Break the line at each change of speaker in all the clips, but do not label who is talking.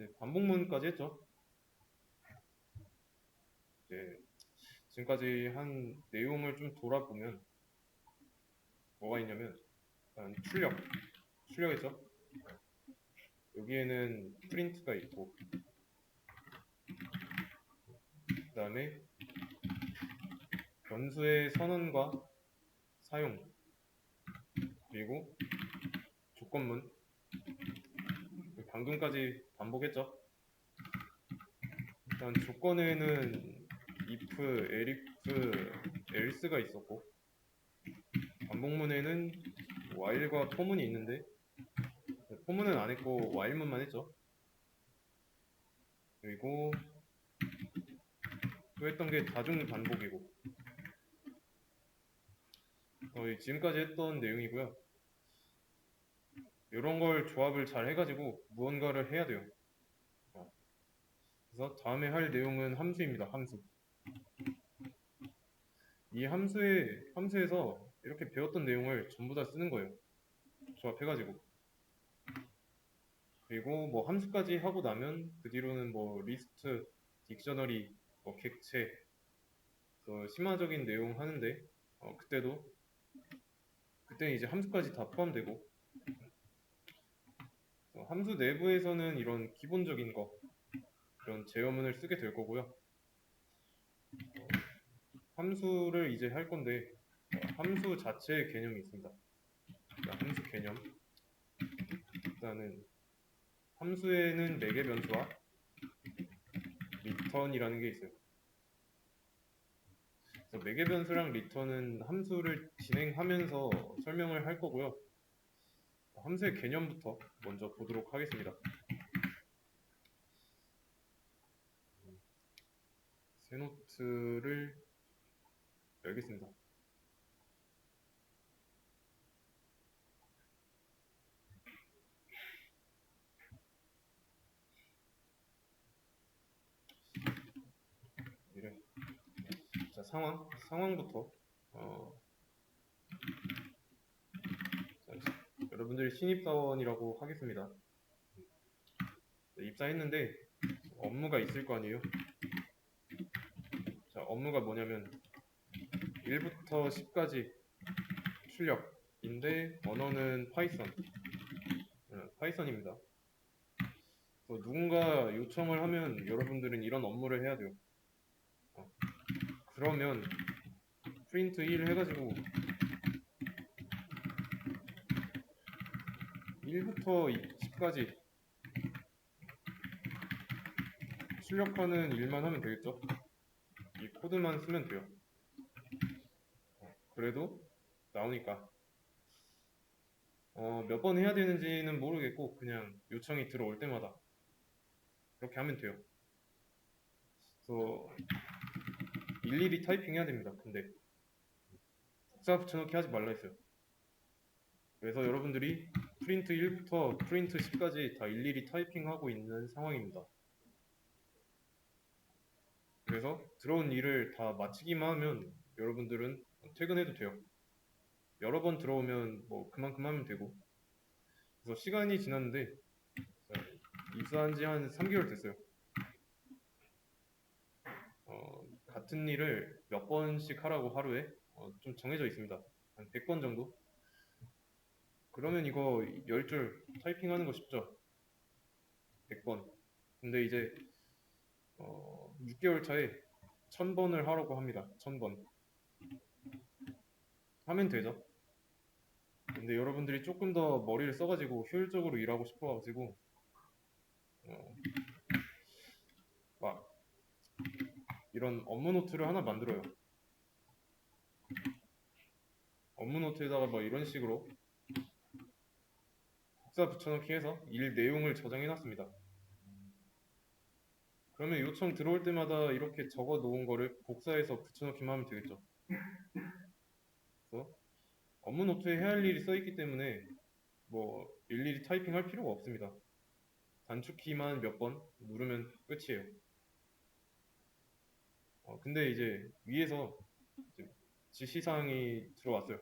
이제 반복문까지 했죠. 이제 지금까지 한 내용을 좀 돌아보면 뭐가 있냐면 일단 출력, 출력이죠. 여기에는 프린트가 있고 그 다음에 변수의 선언과 사용 그리고 조건문 방금까지 반복했죠. 일단 조건에는 if, elif, else가 있었고 반복문에는 while과 for문이 있는데 for문은 안 했고 while문만 했죠. 그리고 또 했던 게 다중 반복이고 어, 지금까지 했던 내용이고요. 이런 걸 조합을 잘 해가지고 무언가를 해야 돼요. 어. 그래서 다음에 할 내용은 함수입니다. 함수. 이 함수에 함수에서 이렇게 배웠던 내용을 전부 다 쓰는 거예요. 조합해가지고. 그리고 뭐 함수까지 하고 나면 그 뒤로는 뭐 리스트, 딕셔너리, 뭐 객체, 그 심화적인 내용 하는데 어, 그때도 그때 이제 함수까지 다 포함되고 어, 함수 내부에서는 이런 기본적인 거 그런 제어문을 쓰게 될 거고요. 어, 함수를 이제 할 건데 어, 함수 자체의 개념이 있습니다. 자, 함수 개념 일단은 함수에는 4개 변수와 리턴이라는 게 있어요. 그래서 매개 변수랑 리턴은 함수를 진행하면서 설명을 할 거고요. 함수의 개념부터 먼저 보도록 하겠습니다. 새 노트를 열겠습니다. 자, 상황, 상황부터. 어, 자, 여러분들이 신입사원이라고 하겠습니다. 네, 입사했는데 업무가 있을 거 아니에요? 자, 업무가 뭐냐면 1부터 10까지 출력인데 언어는 파이썬. 어, 파이썬입니다. 또 누군가 요청을 하면 여러분들은 이런 업무를 해야 돼요. 어, 그러면 프린트 1 해가지고 1부터 10까지 출력하는 일만 하면 되겠죠? 이 코드만 쓰면 돼요. 어, 그래도 나오니까 어, 몇 번 해야 되는지는 모르겠고 그냥 요청이 들어올 때마다 그렇게 하면 돼요. 그래서 일일이 타이핑 해야 됩니다. 근데 복사 붙여넣기 하지 말라 했어요. 그래서 여러분들이 프린트 1부터 프린트 10까지 다 일일이 타이핑하고 있는 상황입니다. 그래서 들어온 일을 다 마치기만 하면 여러분들은 퇴근해도 돼요. 여러 번 들어오면 뭐 그만큼 하면 되고 그래서 시간이 지났는데 자, 입사한 지 한 3개월 됐어요. 어, 같은 일을 몇 번씩 하라고 하루에 어, 좀 정해져 있습니다. 한 100번 정도? 그러면 이거 10줄 타이핑하는 거 쉽죠? 100번. 근데 이제 어, 6개월 차에 1000번을 하라고 합니다. 1000번. 하면 되죠. 근데 여러분들이 조금 더 머리를 써가지고 효율적으로 일하고 싶어가지고 어, 막 이런 업무 노트를 하나 만들어요. 업무 노트에다가 뭐 이런 식으로 복사 붙여넣기 해서 일 내용을 저장해 놨습니다. 그러면 요청 들어올 때마다 이렇게 적어 놓은 거를 복사해서 붙여넣기만 하면 되겠죠. 그래서 업무 노트에 해야 할 일이 써 있기 때문에 뭐 일일이 타이핑 할 필요가 없습니다. 단축키만 몇 번 누르면 끝이에요. 어, 근데 이제 위에서 이제 지시사항이 들어왔어요.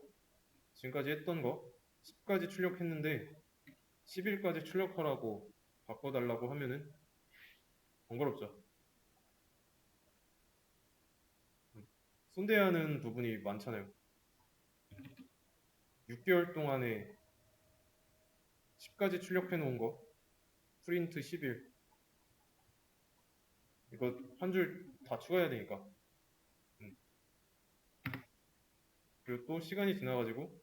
지금까지 했던 거 10까지 출력했는데 11까지 출력하라고 바꿔달라고 하면은 번거롭죠. 음, 손대하는 부분이 많잖아요. 6개월 동안에 10가지 출력해 놓은 거, 프린트 10일. 이거 한 줄 다 추가해야 되니까. 음. 그리고 또 시간이 지나가지고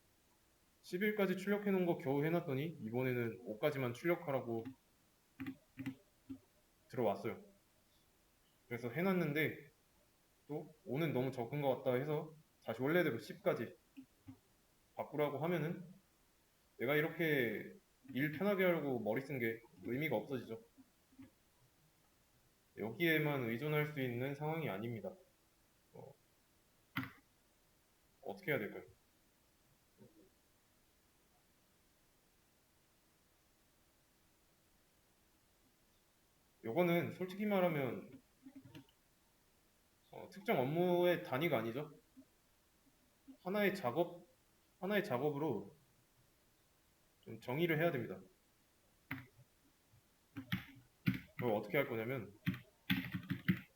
10일까지 출력해 놓은 거 겨우 해놨더니 이번에는 5까지만 출력하라고 들어왔어요. 그래서 해놨는데 또 5는 너무 적은 것 같다 해서 다시 원래대로 10까지 바꾸라고 하면은 내가 이렇게 일 편하게 하려고 머리 쓴 게 의미가 없어지죠. 여기에만 의존할 수 있는 상황이 아닙니다. 어, 어떻게 해야 될까요? 요거는 솔직히 말하면 어, 특정 업무의 단위가 아니죠. 하나의 작업, 하나의 작업으로 좀 정의를 해야 됩니다. 그걸 어떻게 할 거냐면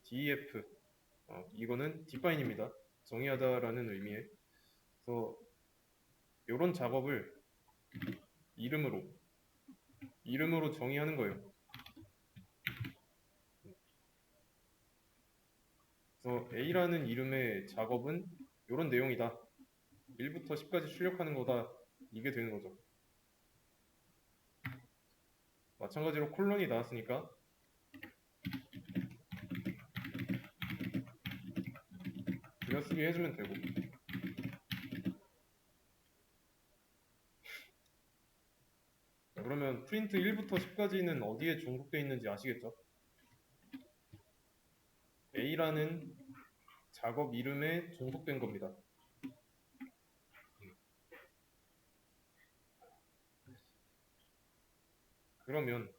def 어, 이거는 define입니다. 정의하다라는 의미의 그래서 이런 작업을 이름으로 이름으로 정의하는 거예요. 그래서 A라는 이름의 작업은 이런 내용이다. 1부터 10까지 출력하는 거다. 이게 되는 거죠. 마찬가지로 콜론이 나왔으니까 들여쓰기 해주면 되고 자, 그러면 프린트 1부터 10까지는 어디에 종속되어 있는지 아시겠죠? A라는 작업 이름에 종속된 겁니다. 그러면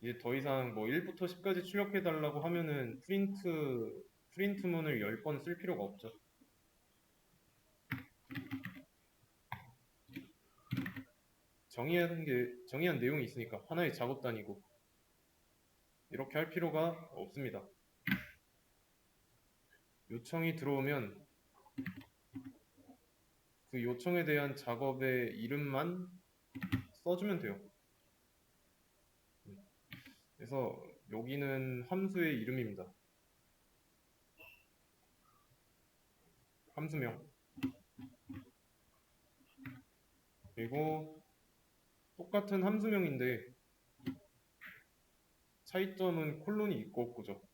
이제 더 이상 뭐 1부터 10까지 출력해 달라고 하면은 프린트 프린트문을 10번 쓸 필요가 없죠. 정의한 게 정의한 내용이 있으니까 하나의 작업 단위고 이렇게 할 필요가 없습니다. 요청이 들어오면 그 요청에 대한 작업의 이름만 써주면 돼요. 그래서 여기는 함수의 이름입니다. 함수명. 그리고 똑같은 함수명인데 차이점은 콜론이 있고 없고죠.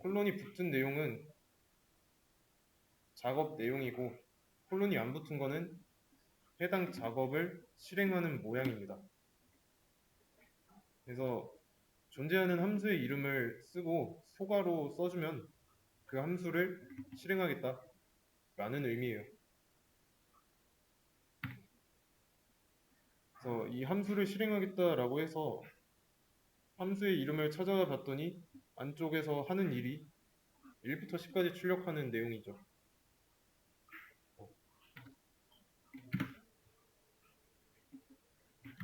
콜론이 붙은 내용은 작업 내용이고 콜론이 안 붙은 거는 해당 작업을 실행하는 모양입니다. 그래서 존재하는 함수의 이름을 쓰고 소가로 써주면 그 함수를 실행하겠다 라는 의미예요. 그래서 이 함수를 실행하겠다라고 해서 함수의 이름을 찾아가 봤더니 안쪽에서 하는 일이 1부터 10까지 출력하는 내용이죠.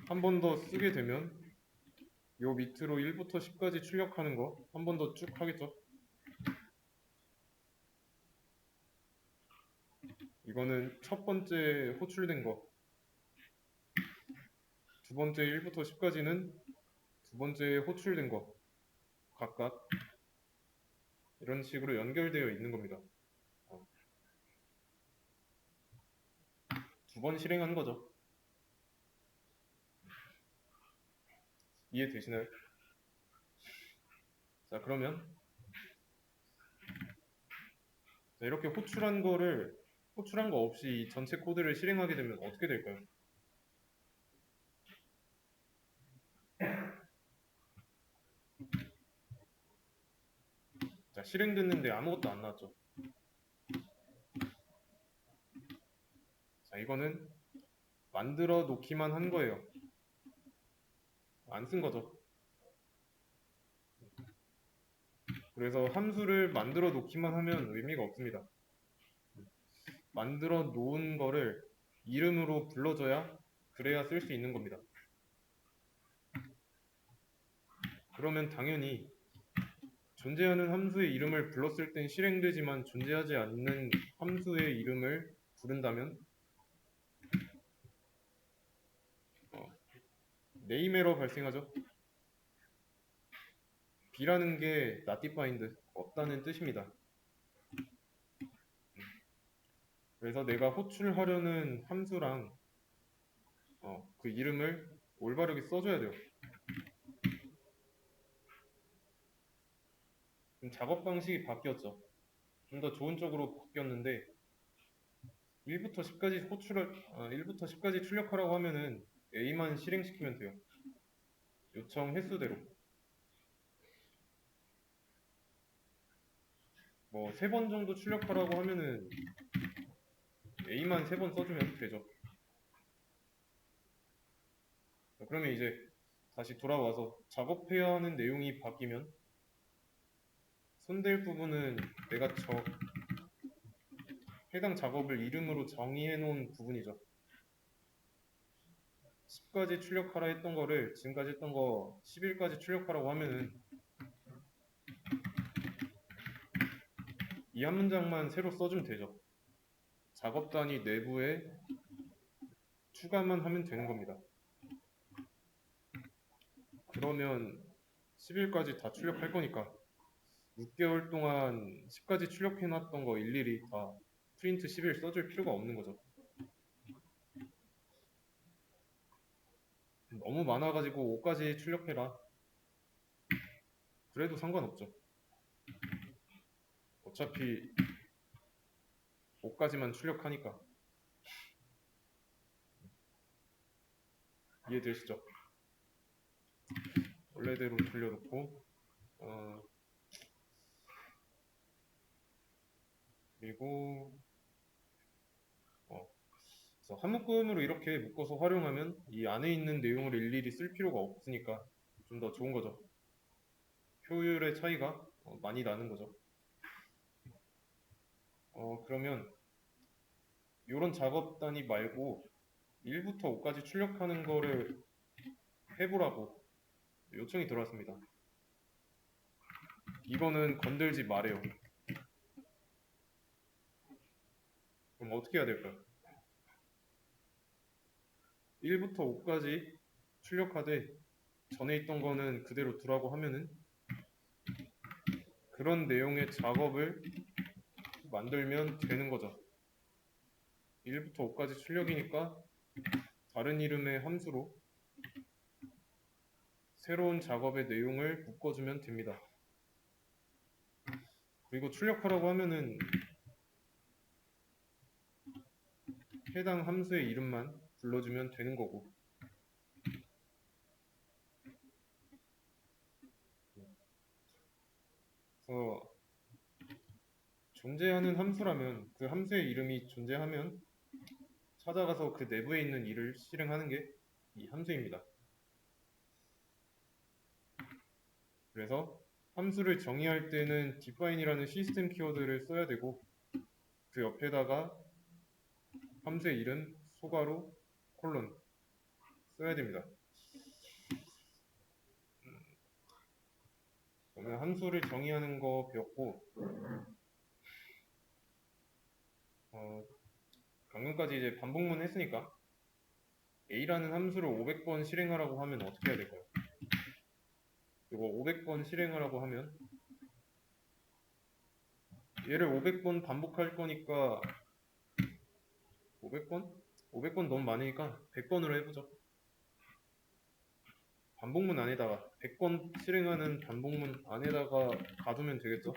한 번 더 쓰게 되면 요 밑으로 1부터 10까지 출력하는 거 한 번 더 쭉 하겠죠. 이거는 첫 번째 호출된 거. 두 번째 1부터 10까지는 두 번째 호출된 거. 각각 이런 식으로 연결되어 있는 겁니다. 어. 두번 실행하는 거죠. 이해되시나요? 자, 그러면 자, 이렇게 호출한 거를 호출한 거 없이 이 전체 코드를 실행하게 되면 어떻게 될까요? 실행됐는데 아무것도 안 나왔죠. 자, 이거는 만들어 놓기만 한 거예요. 안 쓴 거죠. 그래서 함수를 만들어 놓기만 하면 의미가 없습니다. 만들어 놓은 거를 이름으로 불러줘야 그래야 쓸 수 있는 겁니다. 그러면 당연히 존재하는 함수의 이름을 불렀을 땐 실행되지만 존재하지 않는 함수의 이름을 부른다면 어, 네임 에러 발생하죠. B라는 게 not defined 없다는 뜻입니다. 그래서 내가 호출하려는 함수랑 어, 그 이름을 올바르게 써줘야 돼요. 그럼 작업 방식이 바뀌었죠. 좀 더 좋은 쪽으로 바뀌었는데 1부터 10까지 호출을 아, 1부터 10까지 출력하라고 하면은 A만 실행시키면 돼요. 요청 횟수대로. 뭐 세 번 정도 출력하라고 하면은 A만 세 번 써주면 되죠. 그러면 이제 다시 돌아와서 작업해야 하는 내용이 바뀌면 손댈 부분은 내가 저 해당 작업을 이름으로 정의해 놓은 부분이죠. 10까지 출력하라 했던 거를 지금까지 했던 거 11까지 출력하라고 하면은 이 한 문장만 새로 써주면 되죠. 작업 단위 내부에 추가만 하면 되는 겁니다. 그러면 10일까지 다 출력할 거니까 6개월 동안 10까지 출력해놨던 거 일일이 다 프린트 10일 써줄 필요가 없는 거죠. 너무 많아가지고 5까지 출력해라. 그래도 상관없죠. 어차피 5까지만 출력하니까. 이해되시죠? 원래대로 돌려놓고 어, 그리고 어, 그래서 한 묶음으로 이렇게 묶어서 활용하면 이 안에 있는 내용을 일일이 쓸 필요가 없으니까 좀 더 좋은 거죠. 효율의 차이가 어, 많이 나는 거죠. 어, 그러면 이런 작업 단위 말고 1부터 5까지 출력하는 거를 해보라고 요청이 들어왔습니다. 이거는 건들지 말아요. 그럼 어떻게 해야 될까요? 1부터 5까지 출력하되 전에 있던 거는 그대로 두라고 하면은 그런 내용의 작업을 만들면 되는 거죠. 1부터 5까지 출력이니까 다른 이름의 함수로 새로운 작업의 내용을 묶어주면 됩니다. 그리고 출력하라고 하면은 해당 함수의 이름만 불러주면 되는 거고 그래서 존재하는 함수라면 그 함수의 이름이 존재하면 찾아가서 그 내부에 있는 일을 실행하는 게 이 함수입니다. 그래서 함수를 정의할 때는 define이라는 시스템 키워드를 써야 되고 그 옆에다가 함수의 이름 소괄호 콜론 써야 됩니다. 음, 그러면 함수를 정의하는 거 배웠고 어, 방금까지 이제 반복문 했으니까 a라는 함수를 500번 실행하라고 하면 어떻게 해야 될까요? 이거 500번 실행하라고 하면 얘를 500번 반복할 거니까 500번? 500번 너무 많으니까 100번으로 해보죠. 반복문 안에다가 100번 실행하는 반복문 안에다가 가두면 되겠죠.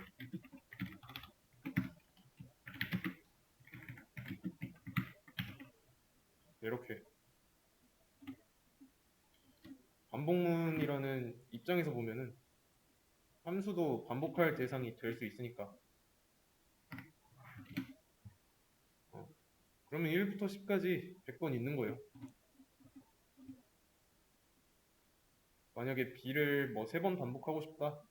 이렇게 반복문이라는 입장에서 보면은 함수도 반복할 대상이 될 수 있으니까 그러면 1부터 10까지 100번 있는 거예요. 만약에 B를 뭐 3번 반복하고 싶다.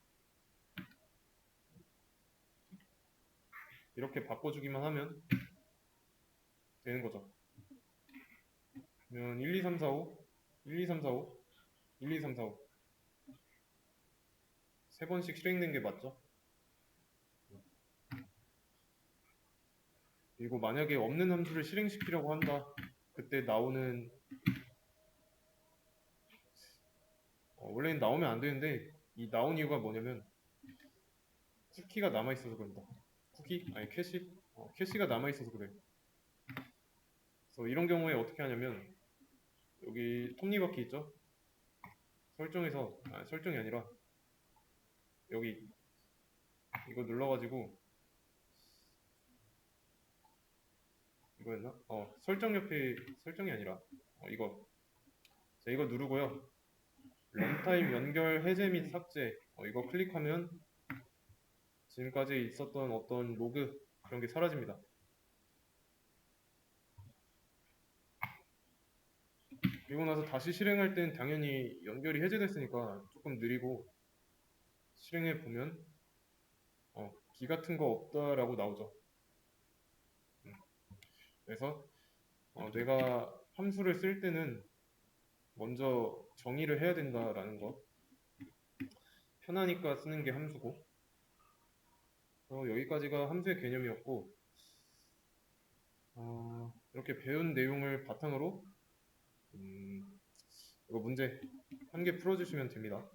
이렇게 바꿔주기만 하면 되는 거죠. 그러면 1, 2, 3, 4, 5, 1, 2, 3, 4, 5, 1, 2, 3, 4, 5 세 번씩 실행된 게 맞죠? 그리고 만약에 없는 함수를 실행시키려고 한다. 그때 나오는 어, 원래는 나오면 안 되는데 이 나온 이유가 뭐냐면 쿠키가 남아 있어서 그런다. 쿠키? 아니 캐시? 어, 캐시가 남아 있어서 그래. 그래서 이런 경우에 어떻게 하냐면 여기 톱니바퀴 있죠? 설정에서 아 설정이 아니라 여기 이거 눌러가지고 이거였나? 어 설정 옆에 설정이 아니라 어, 이거 자 이거 누르고요 런타임 연결 해제 및 삭제 어, 이거 클릭하면 지금까지 있었던 어떤 로그 그런 게 사라집니다 그리고 나서 다시 실행할 땐 당연히 연결이 해제됐으니까 조금 느리고 실행해 보면 어, 기 같은 거 없다라고 나오죠. 음. 그래서 어, 내가 함수를 쓸 때는 먼저 정의를 해야 된다라는 것. 편하니까 쓰는 게 함수고. 어, 여기까지가 함수의 개념이었고 어, 이렇게 배운 내용을 바탕으로 음, 이거 문제 한 개 풀어주시면 됩니다.